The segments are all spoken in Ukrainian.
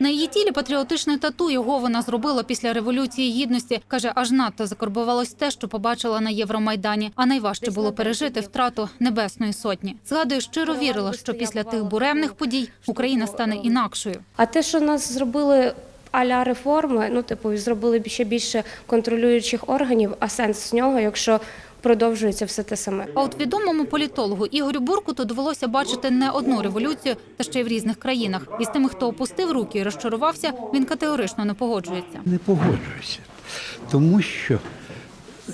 На її тілі патріотичне тату його вона зробила після революції гідності. каже, аж надто закарбувалось те, що побачила на Євромайдані. А найважче було пережити втрату небесної сотні. Згадує, щиро вірила, що після тих буремних подій Україна стане інакшою. А те, що нас зробили аля реформи, ну типу, зробили ще більше контролюючих органів, а сенс з нього, якщо продовжується все те саме. А от відомому політологу Ігорю Буркуту довелося бачити не одну революцію, та ще й в різних країнах. І з тими, хто опустив руки і розчарувався, він категорично не погоджується. Не погоджуюся, тому що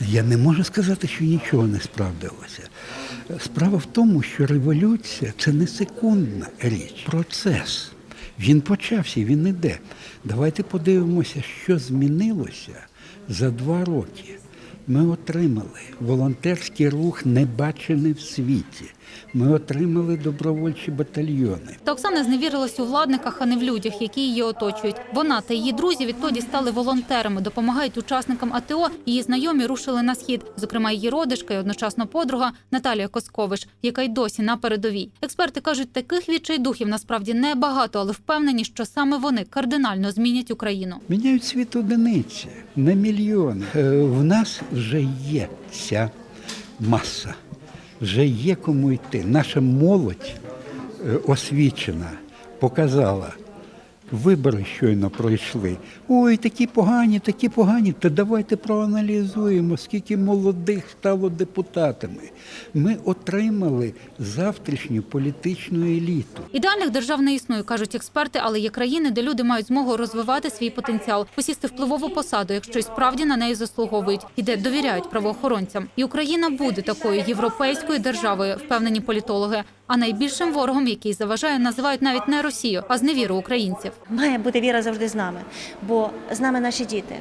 я не можу сказати, що нічого не справдилося. Справа в тому, що революція це не секундна річ, процес. Він почався, він іде. Давайте подивимося, що змінилося за два роки. Ми отримали волонтерський рух, не бачений в світі. Ми отримали добровольчі батальйони. Та Оксана зневірилась у владниках, а не в людях, які її оточують. Вона та її друзі відтоді стали волонтерами, допомагають учасникам АТО. Її знайомі рушили на схід. Зокрема, її родичка і одночасно подруга Наталія Коскович, яка й досі на передовій. Експерти кажуть, таких відчайдухів насправді небагато, але впевнені, що саме вони кардинально змінять Україну. Міняють світ одиниці, не мільйони. Е, В нас вже є ця маса, вже є кому йти. Наша молодь е, освічена показала. Вибори щойно пройшли. Ой, такі погані, такі погані. Та давайте проаналізуємо, скільки молодих стало депутатами. Ми отримали завтрашню політичну еліту. Ідеальних держав не існує, кажуть експерти, але є країни, де люди мають змогу розвивати свій потенціал, посісти впливову посаду, якщо й справді на неї заслуговують, і де довіряють правоохоронцям. І Україна буде такою європейською державою, впевнені політологи. А найбільшим ворогом, який заважає, називають навіть не Росію, а зневіру українців. Має бути віра завжди з нами, бо з нами наші діти,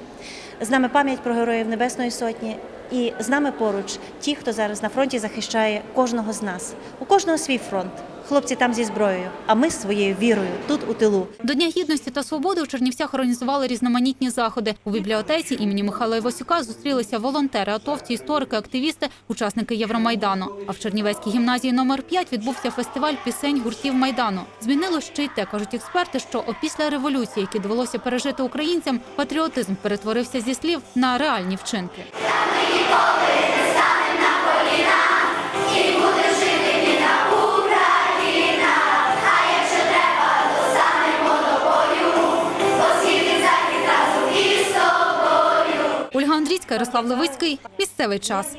з нами пам'ять про героїв Небесної Сотні, і з нами поруч ті, хто зараз на фронті захищає кожного з нас. У кожного свій фронт. Хлопці там зі зброєю, а ми своєю вірою тут у тилу. До Дня гідності та свободи у Чернівцях організували різноманітні заходи. У бібліотеці імені Михайла Івасюка зустрілися волонтери, атовці, історики, активісти, учасники Євромайдану. А в Чернівецькій гімназії номер 5 відбувся фестиваль пісень гуртів майдану. Змінило ще й те, кажуть експерти, що опісля революції, які довелося пережити українцям, патріотизм перетворився зі слів на реальні вчинки. Ольга Андрійська, Ярослав Левицький. Місцевий час.